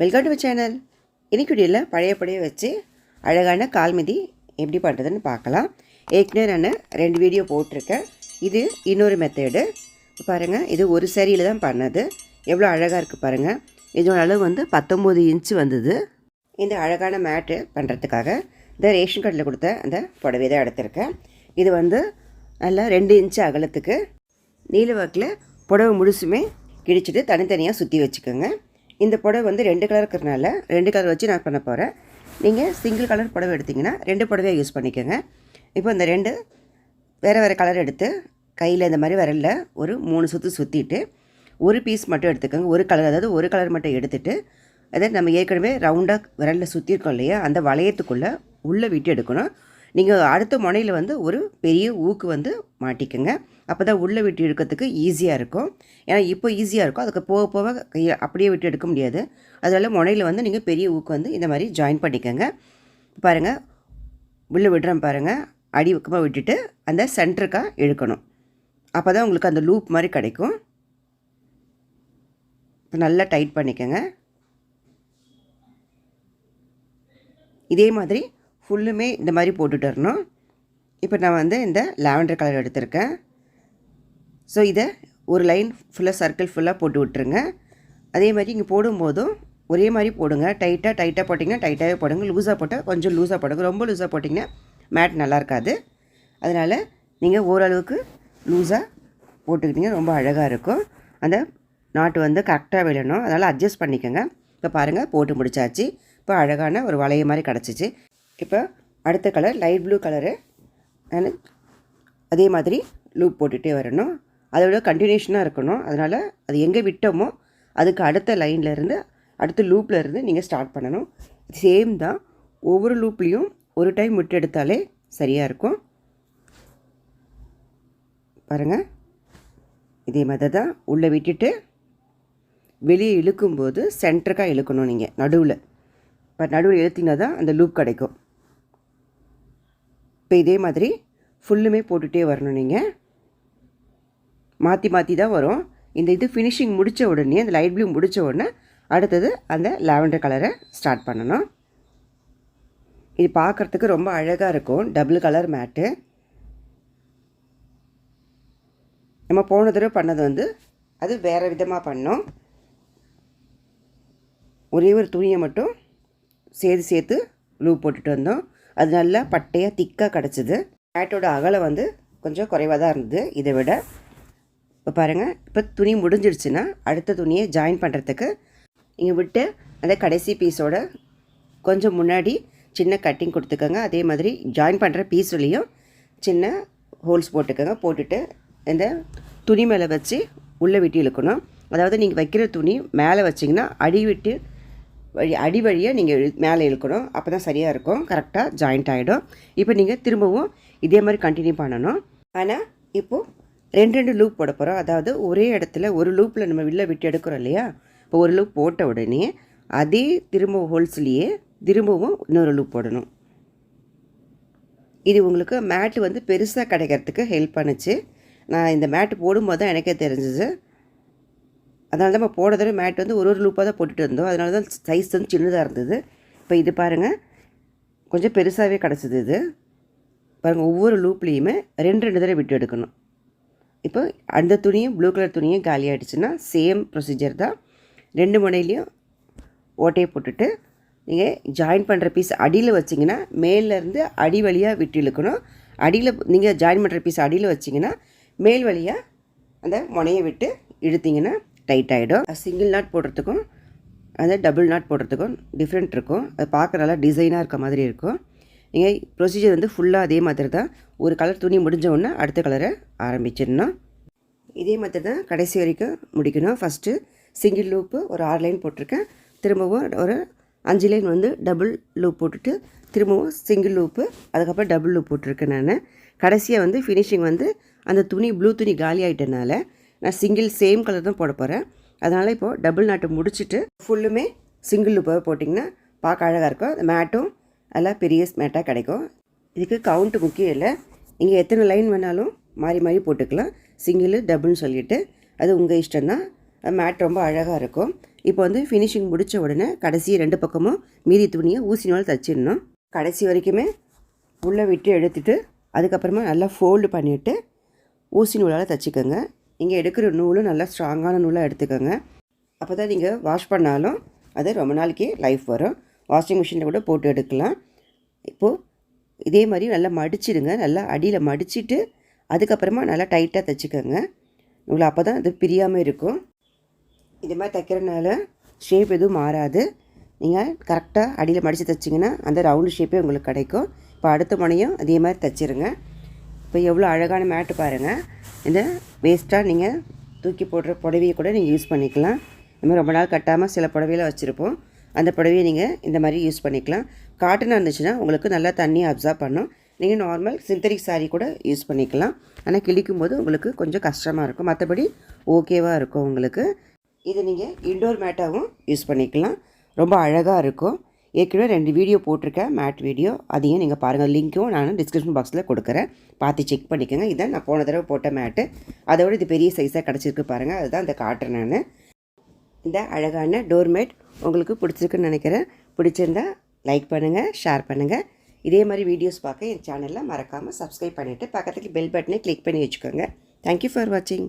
Welcome to channel இன்னைக்கு பழைய பழைய வச்சு அழகான கால்மிதி எப்படி பண்ணுறதுன்னு பார்க்கலாம். ஏற்கனவே நான் ரெண்டு வீடியோ போட்டிருக்கேன். இது இன்னொரு மெத்தேடு பாருங்கள் இது ஒரு சரியில் தான் பண்ணது. எவ்வளோ அழகாக இருக்குது பாருங்கள் இதோட அளவு வந்து பத்தொம்போது இன்ச்சு வந்தது. இந்த அழகான மேட்டு பண்ணுறதுக்காக இந்த ரேஷன் கார்டில் கொடுத்த அந்த புடவை தான் எடுத்திருக்கேன். இது வந்து நல்லா ரெண்டு இன்ச்சு அகலத்துக்கு நீலவாக்கில் புடவை முழுசுமே கிடிச்சிட்டு தனித்தனியாக சுற்றி வச்சுக்கோங்க. இந்த புடவை வந்து ரெண்டு கலர் இருக்கிறனால ரெண்டு கலர் வச்சு நான் பண்ண போகிறேன் நீங்கள் சிங்கிள் கலர் புடவை எடுத்திங்கன்னா ரெண்டு புடவையாக யூஸ் பண்ணிக்கோங்க. இப்போ இந்த ரெண்டு வேறு வேறு கலர் எடுத்து கையில் இந்த மாதிரி விரலில் ஒரு மூணு சுற்று சுற்றிட்டு ஒரு பீஸ் மட்டும் எடுத்துக்கோங்க. ஒரு கலர் அதாவது ஒரு கலர் மட்டும் எடுத்துகிட்டு அதை நம்ம ஏற்கனவே ரவுண்டாக விரலில் சுற்றிருக்கோம் இல்லையா? அந்த வளையத்துக்குள்ளே உள்ளே விட்டு எடுக்கணும். நீங்கள் அடுத்த முனையில் வந்து ஒரு பெரிய ஊக்கு வந்து மாட்டிக்கோங்க. அப்போ தான் உள்ளே விட்டு எடுக்கிறதுக்கு ஈஸியாக இருக்கும். ஏன்னா இப்போ ஈஸியாக இருக்கும். அதுக்கு போக போக கையை அப்படியே விட்டு எடுக்க முடியாது. அதனால் முனையில் வந்து நீங்கள் பெரிய ஊக்கு வந்து இந்த மாதிரி ஜாயின் பண்ணிக்கோங்க. பாருங்கள் உள்ளே விடுறேன் பாருங்கள் அடி பக்கமாக விட்டுட்டு அந்த சென்டருக்காக இழுக்கணும். அப்போ தான் உங்களுக்கு அந்த லூப் மாதிரி கிடைக்கும். நல்லா டைட் பண்ணிக்கோங்க. இதே மாதிரி ஃபுல்லுமே இந்த மாதிரி போட்டுட்டு வரணும். இப்போ நான் வந்து இந்த லாவெண்டர் கலர் எடுத்திருக்கேன். ஸோ இதை ஒரு லைன் ஃபுல்லாக சர்க்கிள் ஃபுல்லாக போட்டு விட்டுருங்க. அதே மாதிரி இங்கே போடும்போதும் ஒரே மாதிரி போடுங்க. டைட்டாக டைட்டாக போட்டிங்கன்னா டைட்டாகவே போடுங்க. லூஸாக போட்டால் கொஞ்சம் லூஸாக போடுங்க. ரொம்ப லூஸாக போட்டிங்கன்னா மேட் நல்லா இருக்காது. அதனால் நீங்கள் ஓரளவுக்கு லூஸாக போட்டுக்கிட்டிங்க ரொம்ப அழகாக இருக்கும். அந்த நாட்டு வந்து கரெக்டாக விழணும். அதனால் அட்ஜஸ்ட் பண்ணிக்கோங்க. இப்போ பாருங்கள் போட்டு முடிச்சாச்சு. இப்போ அழகான ஒரு வளைய மாதிரி கிடச்சிச்சு. இப்போ அடுத்த கலர் லைட் ப்ளூ கலரு நான் அதே மாதிரி லூப் போட்டுகிட்டே வரணும். அதை விட கண்டினியூஷனாக இருக்கணும். அதனால் அது எங்கே விட்டோமோ அதுக்கு அடுத்த லைனில் இருந்து அடுத்த லூப்பில் இருந்து நீங்கள் ஸ்டார்ட் பண்ணணும். சேம் தான். ஒவ்வொரு லூப்லேயும் ஒரு டைம் விட்டு எடுத்தாலே சரியாக இருக்கும். பாருங்கள் இதே மாதிரி தான் உள்ளே விட்டுட்டு வெளியே இழுக்கும்போது சென்டருக்காக இழுக்கணும் நீங்கள் நடுவில். இப்போ நடுவில் இழுத்திங்கன்னா தான் அந்த லூப் கிடைக்கும். இப்போ இதே மாதிரி ஃபுல்லுமே போட்டுகிட்டே வரணும் நீங்கள் மாற்றி மாற்றி தான் வரும். இந்த இது ஃபினிஷிங் முடித்த உடனே அந்த லைட் ப்ளூ முடித்த உடனே அடுத்தது அந்த லாவெண்டர் கலரை ஸ்டார்ட் பண்ணணும். இது பார்க்குறதுக்கு ரொம்ப அழகாக இருக்கும். டபுள் கலர் மேட்டு நம்ம போன தடவை பண்ணது வந்து அது வேறு விதமாக பண்ணோம். ஒரே ஒரு துணியை மட்டும் சேர்த்து சேர்த்து லூப் போட்டுட்டு வந்தோம். அது நல்லா பட்டையாக திக்காக கிடச்சிது. மேட்டோட அகலம் வந்து கொஞ்சம் குறைவாக தான் இருந்தது. இதை விட இப்போ பாருங்கள் இப்போ துணி முடிஞ்சிடுச்சுன்னா அடுத்த துணியை ஜாயின் பண்ணுறதுக்கு நீங்கள் விட்டு அந்த கடைசி பீஸோட கொஞ்சம் முன்னாடி சின்ன கட்டிங் கொடுத்துக்கோங்க. அதே மாதிரி ஜாயின் பண்ணுற பீஸ்லேயும் சின்ன ஹோல்ஸ் போட்டுக்கோங்க. போட்டுட்டு இந்த துணி மேலே வச்சு உள்ளே விட்டு இழுக்கணும். அதாவது நீங்கள் வைக்கிற துணி மேலே வச்சிங்கன்னா அடி விட்டு வழி அடி வழியாக நீங்கள் இழு மேலே இழுக்கணும். அப்போ தான் சரியாக இருக்கும் கரெக்டாக ஜாயிண்ட் ஆகிடும் இப்போ நீங்கள் திரும்பவும் இதே மாதிரி கண்டினியூ பண்ணணும். ஆனால் இப்போது ரெண்டு ரெண்டு லூப் போட போகிறோம் அதாவது ஒரே இடத்துல ஒரு லூப்பில் நம்ம வெளில விட்டு எடுக்கிறோம் இல்லையா? இப்போ ஒரு லூப் போட்ட உடனே அதே திரும்ப ஹோல்ஸ்லேயே திரும்பவும் இன்னொரு லூப் போடணும். இது உங்களுக்கு மேட்டு வந்து பெருசாக கிடைக்கிறதுக்கு ஹெல்ப் பண்ணுச்சு. நான் இந்த மேட்டு போடும்போது தான் எனக்கே தெரிஞ்சிது. அதனால தான் நம்ம போன தடவை மேட் வந்து ஒரு ஒரு லூப்பாக தான் போட்டுட்டு இருந்தோம். அதனால தான் சைஸ் வந்து சின்னதாக இருந்தது. இப்போ இது பாருங்கள் கொஞ்சம் பெருசாகவே கிடச்சிது இது. பாருங்கள் ஒவ்வொரு லூப்லேயுமே ரெண்டு ரெண்டு தடவை விட்டு எடுக்கணும். இப்போ அந்த துணியும் ப்ளூ கலர் துணியும் காலியாகிடுச்சுன்னா சேம் ப்ரொசீஜர் தான். ரெண்டு முனையிலையும் ஓட்டையை போட்டுட்டு நீங்கள் ஜாயின் பண்ணுற பீஸ் அடியில் வச்சிங்கன்னா மேலேருந்து அடி வழியாக விட்டு இழுக்கணும். அடியில் நீங்கள் ஜாயின் பண்ணுற பீஸ் அடியில் வச்சிங்கன்னா மேல் வழியாக அந்த முனையை விட்டு இழுத்திங்கன்னா டைட் ஆகிடும் சிங்கிள் நாட் போடுறதுக்கும் அந்த டபுள் நாட் போடுறதுக்கும் டிஃப்ரெண்ட் இருக்கும். அது பார்க்க நல்லா டிசைனாக இருக்க மாதிரி இருக்கும். நீங்கள் ப்ரொசீஜர் வந்து ஃபுல்லாக அதே மாதிரி தான். ஒரு கலர் துணி முடிஞ்ச உடனே அடுத்த கலரை ஆரம்பிச்சிடணும். இதே மாதிரி தான் கடைசி வரைக்கும் முடிக்கணும். ஃபஸ்ட்டு சிங்கிள் லூப்பு ஒரு ஆறு லைன் போட்டிருக்கேன். திரும்பவும் ஒரு அஞ்சு லைன் வந்து டபுள் லூப் போட்டுட்டு திரும்பவும் சிங்கிள் லூப்பு அதுக்கப்புறம் டபுள் லூப் போட்டிருக்கேன் நான். கடைசியாக வந்து ஃபினிஷிங் வந்து அந்த துணி ப்ளூ துணி காலி ஆகிட்டனால நான் சிங்கிள் சேம் கலர் தான் போட போகிறேன் அதனால் இப்போது டபுள் நாட்டு முடிச்சுட்டு ஃபுல்லுமே சிங்கிள் லுப்பாக போட்டிங்கன்னா பார்க்க அழகாக இருக்கும். அந்த மேட்டும் எல்லாம் பெரிய மேட்டாக கிடைக்கும். இதுக்கு கவுண்ட்டு முக்கியம் இல்லை. நீங்கள் எத்தனை லைன் வேணாலும் மாறி மாறி போட்டுக்கலாம். சிங்கிள் டபுள்னு சொல்லிவிட்டு அது உங்கள் இஷ்டம்தான் மேட் ரொம்ப அழகாக இருக்கும். இப்போ வந்து ஃபினிஷிங் முடித்த உடனே கடைசி ரெண்டு பக்கமும் மீதி துணியை ஊசினால் தச்சிடணும். கடைசி வரைக்குமே உள்ளே விட்டு எடுத்துட்டு அதுக்கப்புறமா நல்லா ஃபோல்டு பண்ணிவிட்டு ஊசி நூலால் தச்சுக்கோங்க. நீங்கள் எடுக்கிற நூலும் நல்லா ஸ்ட்ராங்கான நூலாக எடுத்துக்கோங்க. அப்போ தான் நீங்கள் வாஷ் பண்ணாலும் அது ரொம்ப நாளைக்கு லைஃப் வரும். வாஷிங் மிஷினில் கூட போட்டு எடுக்கலாம். இப்போது இதே மாதிரி நல்லா மடிச்சிடுங்க. நல்லா அடியில் மடிச்சிட்டு அதுக்கப்புறமா நல்லா டைட்டாக தைச்சிக்கோங்க. நூலை அப்போ தான் அது பிரியாமல் இருக்கும். இது மாதிரி தைக்கிறனால ஷேப் எதுவும் மாறாது. நீங்கள் கரெக்டாக அடியில் மடித்து தைச்சிங்கன்னா அந்த ரவுண்டு ஷேப்பே உங்களுக்கு கிடைக்கும். இப்போ அடுத்த முனையும் அதே மாதிரி தைச்சிருங்க. இப்போ எவ்வளோ அழகான மேட்டு பாருங்கள் இந்த வேஸ்ட்டாக நீங்கள் தூக்கி போடுற புடவையை கூட நீங்கள் யூஸ் பண்ணிக்கலாம். இந்த மாதிரி ரொம்ப நாள் கட்டாமல் சில புடவையில் வச்சுருப்போம். அந்த புடவையை நீங்கள் இந்த மாதிரி யூஸ் பண்ணிக்கலாம். காட்டனாக இருந்துச்சுன்னா உங்களுக்கு நல்லா தண்ணியை அப்சார்ப் பண்ணும். நீங்கள் நார்மல் சிந்தரிக் சாரீ கூட யூஸ் பண்ணிக்கலாம். ஆனால் கிழிக்கும் போது உங்களுக்கு கொஞ்சம் கஷ்டமாக இருக்கும். மற்றபடி ஓகேவாக இருக்கும் உங்களுக்கு. இது நீங்கள் இன்டோர் மேட்டாகவும் யூஸ் பண்ணிக்கலாம். ரொம்ப அழகாக இருக்கும். ஏற்கனவே ரெண்டு வீடியோ போட்டிருக்கேன் மேட் வீடியோ அதையும் நீங்கள் பாருங்கள் லிங்க்கும் நான் டிஸ்கிரிப்ஷன் பாக்ஸில் கொடுக்குறேன். பார்த்து செக் பண்ணிக்கோங்க. இதான் நான் போன தடவை போட்ட மேட்டு அதோட இது பெரிய சைஸாக கிடச்சிருக்கு பாருங்கள் அதுதான் இந்த காட்டுறேன் நான். இந்த அழகான டோர்மேட் உங்களுக்கு பிடிச்சிருக்குன்னு நினைக்கிறேன். பிடிச்சிருந்தா லைக் பண்ணுங்கள் ஷேர் பண்ணுங்கள் இதே மாதிரி வீடியோஸ் பார்க்க என் சேனலில் மறக்காமல் சப்ஸ்கிரைப் பண்ணிவிட்டு பக்கத்துக்கு பெல் பட்டனை கிளிக் பண்ணி வச்சுக்கோங்க. தேங்க்யூ ஃபார் வாட்சிங்